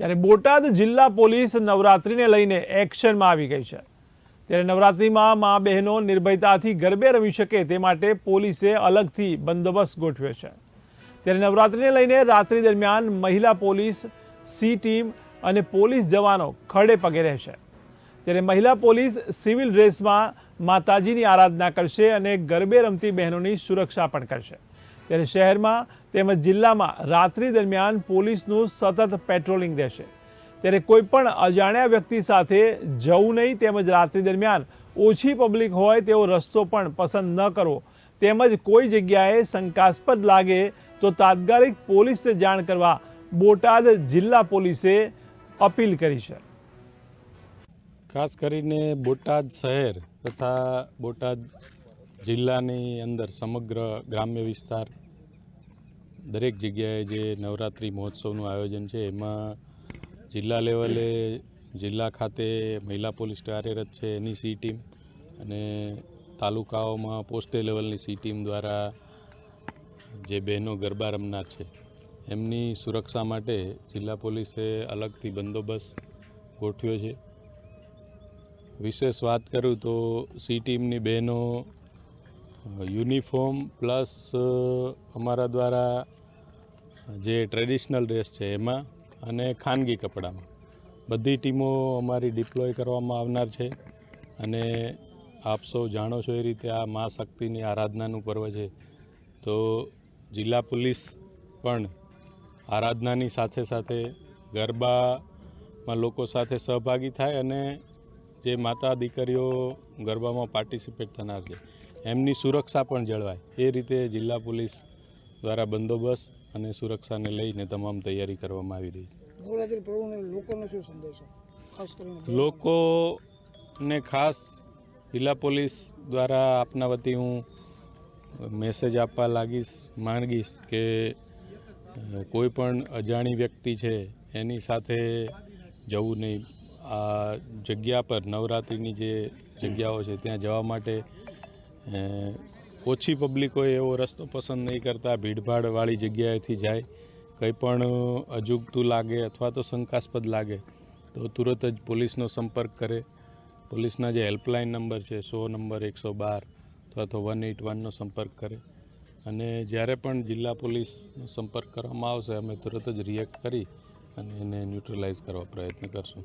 ત્યારે બોટાદ જિલ્લા પોલીસ નવરાત્રિને લઈને એક્શનમાં આવી ગઈ છે. ત્યારે નવરાત્રિમાં મા બહેનો નિર્ભયતાથી ગરબે રમી શકે તે માટે પોલીસે અલગથી બંદોબસ્ત ગોઠવ્યો છે. ત્યારે નવરાત્રિને લઈને રાત્રિ દરમિયાન મહિલા પોલીસ, સી ટીમ અને પોલીસ જવાનો ખડે પગે રહેશે ત્યારે મહિલા પોલીસ સિવિલ ડ્રેસમાં માતાજીની આરાધના કરશે અને ગરબે રમતી બહેનોની સુરક્ષા પણ કરશે. ત્યારે શહેરમાં તેમજ જિલ્લામાં રાત્રિ દરમિયાન પોલીસનું સતત પેટ્રોલિંગ રહેશે. ત્યારે કોઈ પણ અજાણ્યા વ્યક્તિ સાથે જવું નહીં, તેમજ રાત્રિ દરમિયાન ઓછી પબ્લિક હોય તેવો રસ્તો પણ પસંદ ન કરવો. તેમજ કોઈ જગ્યાએ શંકાસ્પદ લાગે તો તાત્કાલિક પોલીસને જાણ કરવા બોટાદ જિલ્લા પોલીસે અપીલ કરી છે. ખાસ કરીને બોટાદ શહેર તથા બોટાદ જિલ્લાની અંદર સમગ્ર ગ્રામ્ય વિસ્તાર દરેક જગ્યાએ જે નવરાત્રિ મહોત્સવનું આયોજન છે, એમાં જિલ્લા લેવલે જિલ્લા ખાતે મહિલા પોલીસ કાર્યરત છે એની સી ટીમ અને તાલુકાઓમાં પોસ્ટે લેવલની સી ટીમ દ્વારા જે બહેનો ગરબા રમનાર છે, એમની સુરક્ષા માટે જિલ્લા પોલીસે અલગથી બંદોબસ્ત ગોઠવ્યો છે. વિશેષ વાત કરું તો સી ટીમની બહેનો યુનિફોર્મ પ્લસ અમારા દ્વારા જે ટ્રેડિશનલ ડ્રેસ છે એમાં અને ખાનગી કપડામાં. બધી ટીમો અમારી ડિપ્લોય કરવામાં આવનાર છે અને આપ સૌ જાણો છો એ રીતે આ મા શક્તિની આરાધનાનું પર્વ છે. તો જિલ્લા પોલીસ પણ આરાધનાની સાથે સાથે ગરબામાં લોકો સાથે સહભાગી થાય અને જે માતા દીકરીઓ ગરબામાં પાર્ટિસિપેટ થનાર છે, એમની સુરક્ષા પણ જળવાય. એ રીતે જિલ્લા પોલીસ દ્વારા બંદોબસ્ત અને સુરક્ષાને લઈને તમામ તૈયારી કરવામાં આવી રહી છે. નવરાત્રિ લોકોને શું સંદેશો? ખાસ કરીને લોકોને ખાસ જિલ્લા પોલીસ દ્વારા આપના વતી હું મેસેજ આપવા લાગીશ માંગીશ કે કોઈ પણ અજાણી વ્યક્તિ છે એની સાથે જવું નહીં. આ જગ્યા પર નવરાત્રિની જે જગ્યાઓ છે ત્યાં જવા માટે ઓછી પબ્લિક હોય એવો રસ્તો પસંદ નહીં કરતા, ભીડભાડવાળી જગ્યાએથી જાય. કંઈ પણ અજુગતું લાગે અથવા તો શંકાસ્પદ લાગે, તો તુરત જ પોલીસનો સંપર્ક કરે. પોલીસના જે હેલ્પલાઇન નંબર છે, સો નંબર, એકસો બાર અથવા તો વન એટ વનનો સંપર્ક કરે. અને જ્યારે પણ જિલ્લા પોલીસનો સંપર્ક કરવામાં આવશે, અમે તુરત જ રિએક્ટ કરી અને એને ન્યુટ્રલાઇઝ કરવા પ્રયત્ન કરશું.